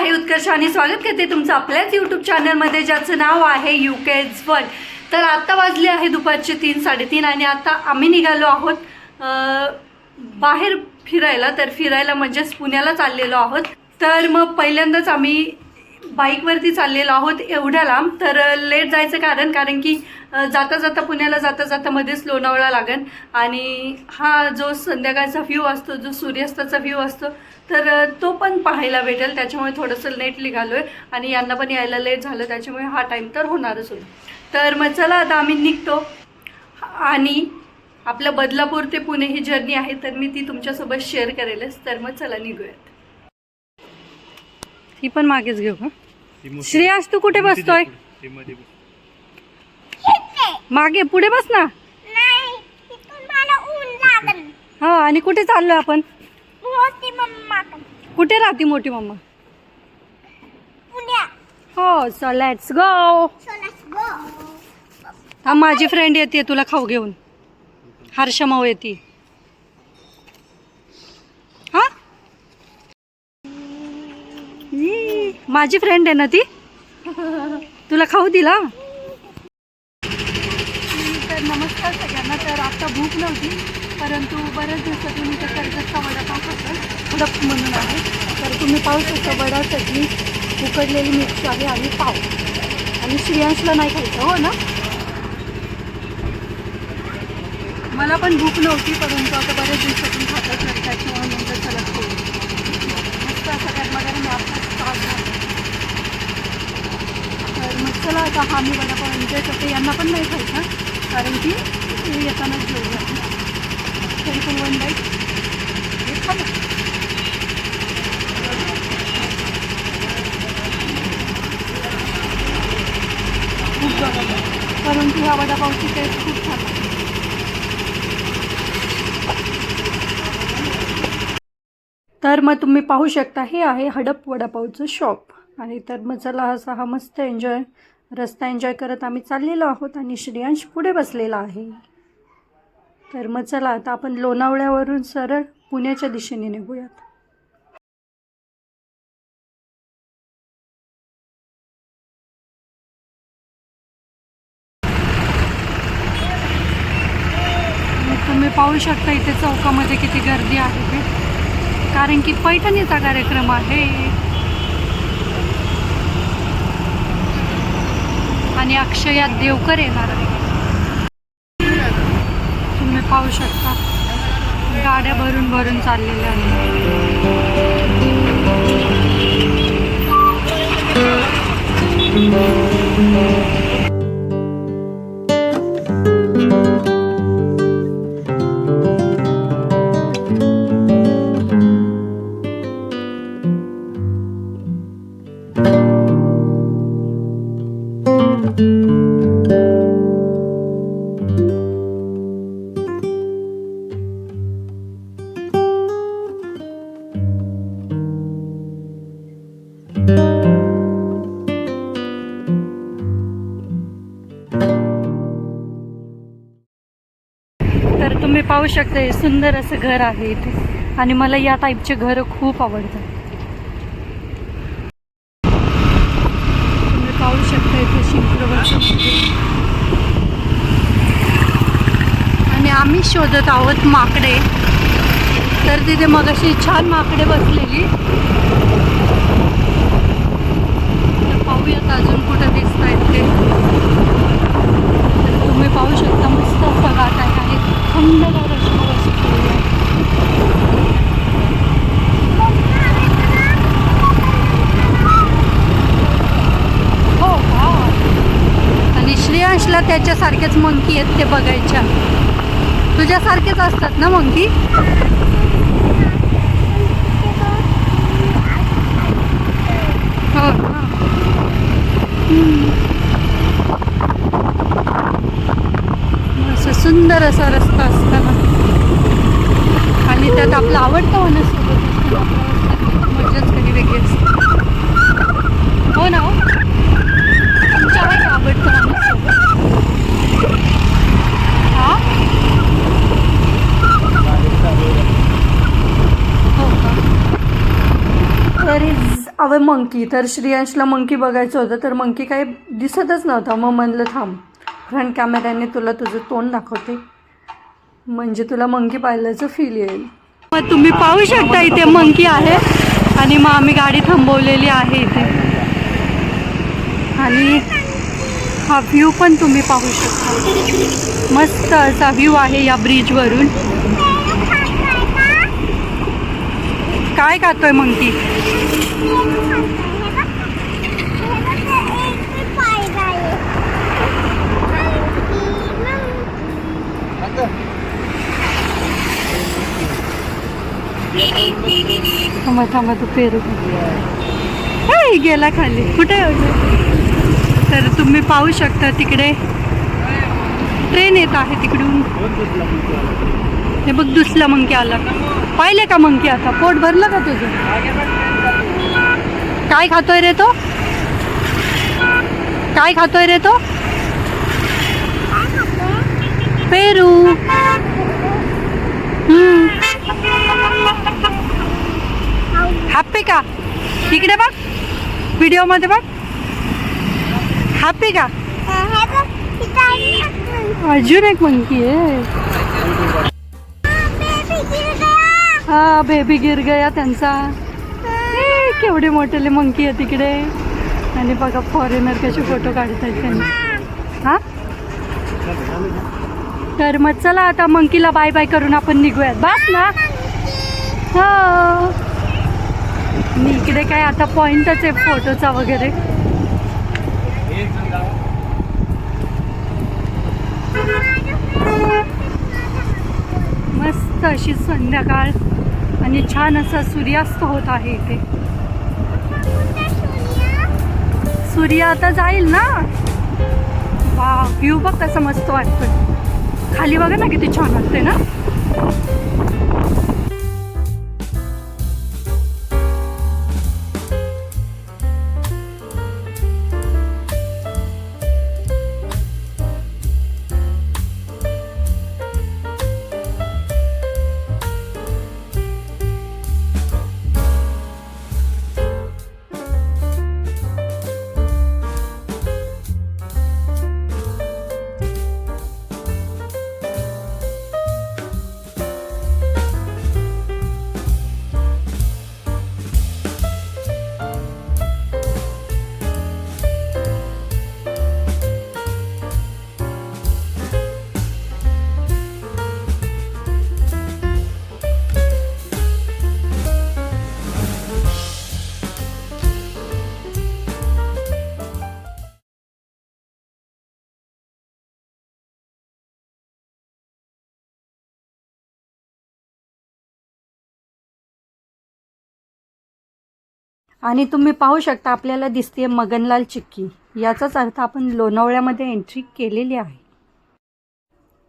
आहे उत्कर्ष आणि स्वागत करते तुमचं आपल्याच यूट्यूब चॅनलमध्ये ज्याचं नाव आहे यू केज वन तर आत्ता वाजले आहे दुपारचे तीन साडेतीन आणि आता आम्ही निघालो आहोत बाहेर फिरायला. तर फिरायला म्हणजेच पुण्याला चाललेलो आहोत. तर मग पहिल्यांदाच आम्ही बाईकवरती चाललेलो आहोत एवढ्या लांब. तर लेट जायचं कारण कारण की जाता जाता पुण्याला जाता जाता मध्येच लोणावळा लागेल. आणि हा जो संध्याकाळचा व्ह्यू असतो जो सूर्यास्ताचा व्ह्यू असतो तर तो पण पाहायला भेटेल. त्याच्यामुळे थोडंसं लेट निघालो आहे आणि यांना पण यायला लेट झालं. त्याच्यामुळे हा टाईम तर होणारच होईल तर मग चला आता आम्ही निघतो. आणि आपलं बदलापूर ते पुणे ही जर्नी आहे. तर मी ती तुमच्यासोबत शेअर करेलच. तर मग चला निघूयात. ही पण मागेच घेऊ का? श्रेयास तू कुठे बसतोय? मागे पुढे बस ना. हा आणि कुठे चाललोय आपण? मोठी मम्मा कुठे राहते मोठी मम्मा? पुण्या. हो so let's go so let's go हा माझी फ्रेंड येते तुला खाऊ घेऊन. हर्षा माऊ येते हा ई, माझी फ्रेंड आहे ना ती. तुला खाऊ दिला? तर नमस्कार सगळ्यांना तर आता भूक नव्हती परंतु बऱ्याच दिवसातून इथे कर्जतचा वडापाव खातो हडप म्हणून आहे. तर तुम्ही पाहू शकता वडा चटणी उकडलेली मिरची आहे आणि पाव. आणि श्रेयांशला नाही खायचं हो ना? मला पण भूक नव्हती परंतु आता बऱ्याच दिवसातून खातात तर किंवा नंतर चला खाऊ. मस्त असं गरमागरम मी स्टार्ट झाला तर मग चला आता हा मी वडापाव एन्जॉय करते. यांना पण नाही खायचा कारण की ते येतानाच जेवू तरी पण वन बाईट हे खाल्लं खूप गरम परंतु ह्या वडापावची टेस्ट खूप छान आहे. तर मग तुम्ही पाहू शकता हे आहे हडप वडापावचं शॉप आणि तर मग चला असा हा मस्त एन्जॉय रस्ता एन्जॉय करत आम्ही चाललेलो आहोत आणि श्रेयांश पुढे बसलेला आहे. तर मग चला आता आपण लोणावळ्यावरून सरळ पुण्याच्या दिशेने निघूयात. तुम्ही पाहू शकता इथे चौकामध्ये किती गर्दी आहे. कारण की पैठणीचा कार्यक्रम आहे. आणि अक्षयात देवकर येणार आहे. तुम्ही पाहू शकता. गाड्या भरून भरून चाललेल्या आहेत. पाहू शकते सुंदर असं घर आहे इथे. आणि मला या टाईपचे घरं खूप आवडतात. तुम्ही पाहू शकता इथे शिंप्रवरचं मंदिर. आणि आम्ही शोधत आहोत माकडे. तर तिथे मग अशी छान माकडे बसलेली. तर पाहूयात अजून कुठं दिसत आहेत ते तुम्ही पाहू शकता मस्त असा आहे. हो का आणि श्रेयांशला त्याच्यासारखेच मंकी आहेत ते बघायच्या. तुझ्यासारखेच असतात ना मंकी हो. हो. सुंदर असा रस्ता असताना. आणि त्यात आपलं आवडतं वनस्पती मजाच कधी वेगळी असते हो ना हो. तुमच्या आहे का आवडतं वनस्पती? हा? हो का? तर इज मंकी तर श्रियांशला मंकी बघायचं होतं तर मंकी काही दिसतच नव्हता. मग म्हणलं थांब. फ्रंट कॅमेऱ्याने तुला तुझं तोंड दाखवते. म्हणजे तुला मंकी पाहिल्याचं फील येईल. मग तुम्ही पाहू शकता इथे मंकी आहे आणि मग आम्ही गाडी थांबवलेली आहे इथे. आणि हा व्ह्यू पण तुम्ही पाहू शकता. मस्त असा व्ह्यू आहे या ब्रिजवरून काय खातोय मंकी? थांबा थांबा तो पेरू काय गेला खाली. कुठे आहे तर तुम्ही पाहू शकता तिकडे. ट्रेन येत आहे तिकडून. हे बघ दुसला मंकी आला. पाहिले का मंकी आता? पोट भरलं का तुझं? काय खातोय रे तो? काय खातोय रे तो? पेरू. हम्म. हॅप्पी का? इकडे बघ. व्हिडिओमध्ये बघ. हॅप्पी का? अजून एक मंकी आहे. हा बेबी गिर गया त्यांचा. केवढे मोठेले मंकी आहे तिकडे. आणि बघा फॉरेनर कसे फोटो काढत आहेत त्यांनी. हा? तर मग चला आता मंकीला बाय बाय करून आपण निघूयात. बस ना. हो. वगैरे काय आता पॉइंटच आहे फोटोचा वगैरे. मस्त अशी संध्याकाळ आणि छान असा सूर्यास्त होत आहे इथे. सूर्य आता जाईल ना? वा व्ह्यू बघ कसा मस्त वाटतोय. खाली बघा ना किती छान वाटते ना? आणि तुम्ही पाहू शकता आपल्याला दिसते मगनलाल चिक्की. याचाच अर्थ आपण लोणावळ्यामध्ये एंट्री केलेली आहे.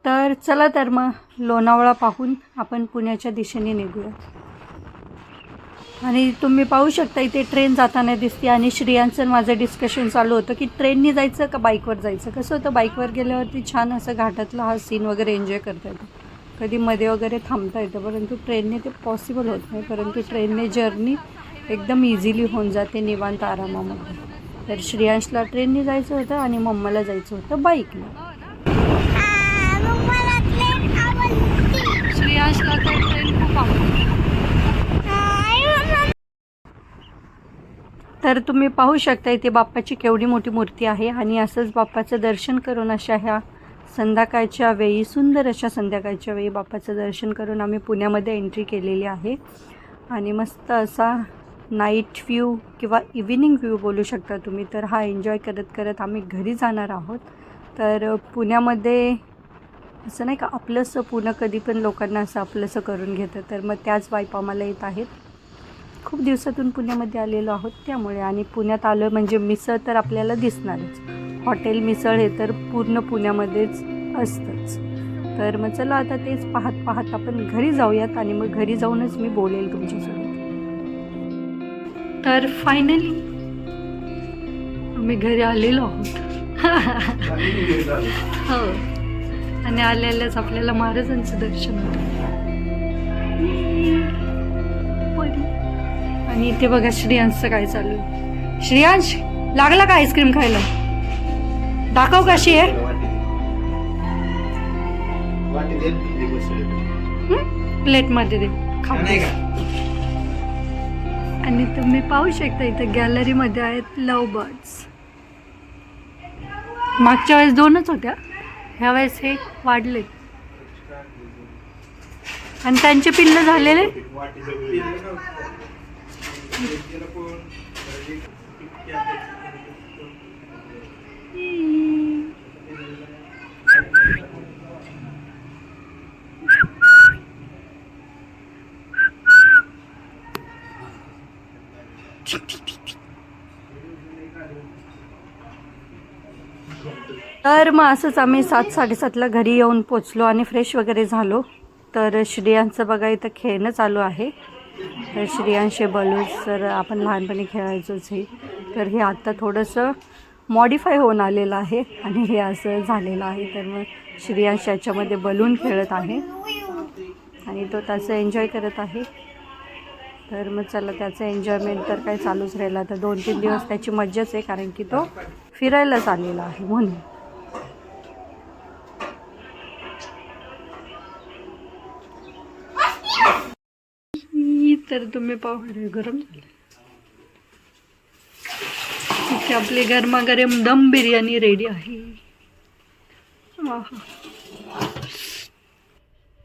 तर चला तर मग लोणावळा पाहून आपण पुण्याच्या दिशेने निघूया आणि तुम्ही पाहू शकता इथे ट्रेन जाताना दिसते आणि श्रियांचं माझं डिस्कशन चालू होतं की ट्रेननी जायचं का बाईकवर जायचं? कसं होतं? बाईकवर गेल्यावरती छान असं घाटातला हा सीन वगैरे एन्जॉय करता येतो. कधी मध्ये वगैरे थांबता येतं परंतु ट्रेनने ते पॉसिबल होत नाही परंतु ट्रेनने जर्नी एकदम इझिली होऊन जाते निवांत आरामामध्ये. तर श्रेयांशला ट्रेनने जायचं होतं आणि मम्माला जायचं होतं बाईकला श्रेयांशला तर ट्रेन खूप आवडते तर तुम्ही पाहू शकता इथे बाप्पाची केवढी मोठी मूर्ती आहे आणि असंच बाप्पाचं दर्शन करून अशा ह्या संध्याकाळच्या वेळी सुंदर अशा संध्याकाळच्या वेळी बाप्पाचं दर्शन करून आम्ही पुण्यामध्ये एंट्री केलेली आहे. आणि मस्त असा नाईट व्ह्यू किंवा इव्हिनिंग व्ह्यू बोलू शकता तुम्ही. तर हा एन्जॉय करत करत आम्ही घरी जाणार आहोत. तर पुण्यामध्ये असं नाही का आपलंसं पुणं कधी पण लोकांना असं आपलंसं करून घेतं. तर मग त्याच वाईप आम्हाला येत आहेत. खूप दिवसातून पुण्यामध्ये आलेलो आहोत त्यामुळे. आणि पुण्यात आलो म्हणजे मिसळ तर आपल्याला दिसणारच. हॉटेल मिसळ हे तर पूर्ण पुण्यामध्येच असतंच. तर मग चला आता तेच पाहत पाहत आपण घरी जाऊयात आणि मग घरी जाऊनच मी बोलेल तुमच्यासोबत. तर फायनली आम्ही घरी आलेलो आहोत. हो. आणि आलेल्याच आपल्याला महाराजांचं दर्शन होतं. आणि इथे बघा श्रेयांशचं काय चालू आहे. श्रेयांश लागला का आईस्क्रीम खायला? दाखव कशी आहे प्लेटमध्ये दे. खाऊ आणि तुम्ही पाहू शकता इथं गॅलरीमध्ये आहेत लव बर्ड्स मागच्या वेळेस दोनच होत्या. ह्या वेळेस हे वाढले आणि त्यांचे पिल्ल झालेले? तर मग असंच आम्ही सात साडेसातला घरी येऊन पोचलो आणि फ्रेश वगैरे झालो. तर श्रियांचं बघा इथं खेळणं चालू आहे. तर श्रेयांशे बलूस तर आपण लहानपणी खेळायचोच हे तर हे आत्ता थोडंसं मॉडिफाय होऊन आलेलं आहे आणि हे असं झालेलं आहे. तर मग श्रियांश याच्यामध्ये बलून खेळत आहे. आणि तो त्याचं एन्जॉय करत आहे. तर मग चला त्याचं एन्जॉयमेंट तर काय चालूच राहिलं. तर दोन तीन दिवस त्याची मज्जाच आहे कारण की तो फिरायलाच आलेला आहे म्हणून. तर तुम्ही पाहू गरम झालं इथे आपली गरमागरम दम बिर्याणी रेडी आहे. आहा.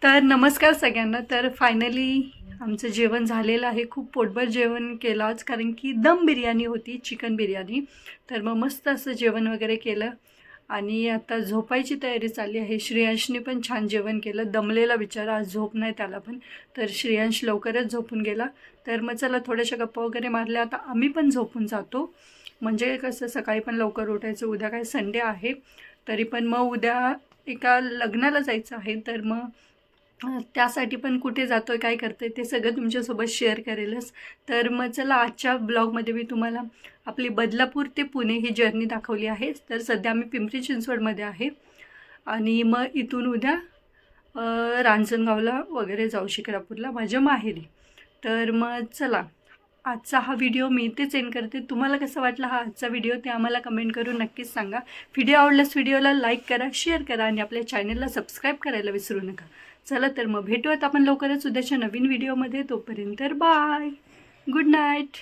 तर नमस्कार सगळ्यांना. तर फायनली आमचं जेवण झालेलं आहे. खूप पोटभर जेवण केलं आज कारण की दम बिर्याणी होती चिकन बिर्याणी. तर मग मस्त असं जेवण वगैरे केलं. आणि आता झोपायची तयारी चालली आहे. श्रेयांशने पण छान जेवण केलं. दमलेला बिचारा आज झोप नाही त्याला पण. तर श्रेयांश लवकरच झोपून गेला. तर मग चला थोड्याशा गप्पा वगैरे मारल्या. आता आम्ही पण झोपून जातो. म्हणजे कसं सकाळी पण लवकर उठायचं. उद्या काय संडे आहे. तरी पण मग उद्या एका लग्नाला जायचं आहे. तर मग त्यासाठी पण कुठे जातो आहे काय करतो आहे ते सगळं तुमच्यासोबत शेअर करेलच. तर मग चला आजच्या ब्लॉगमध्ये मी तुम्हाला आपली बदलापूर ते पुणे ही जर्नी दाखवली आहे. तर सध्या मी पिंपरी चिंचवडमध्ये आहे. आणि मग इथून उद्या रांजणगावला वगैरे जाऊ शिकरापूरला माझ्या माहेरी. तर मग चला आजचा हा व्हिडिओ मी इथेच एंड करते. तुम्हाला कसं वाटला हा आजचा व्हिडिओ ते आम्हाला कमेंट करून नक्कीच सांगा. व्हिडिओ आवडल्यास व्हिडिओला लाईक करा शेअर करा आणि आपल्या चॅनलला सबस्क्राईब करायला विसरू नका. चला तर मग भेटूयात आपण लवकरच उद्याच्या नवीन व्हिडिओमध्ये तोपर्यंत बाय गुड नाईट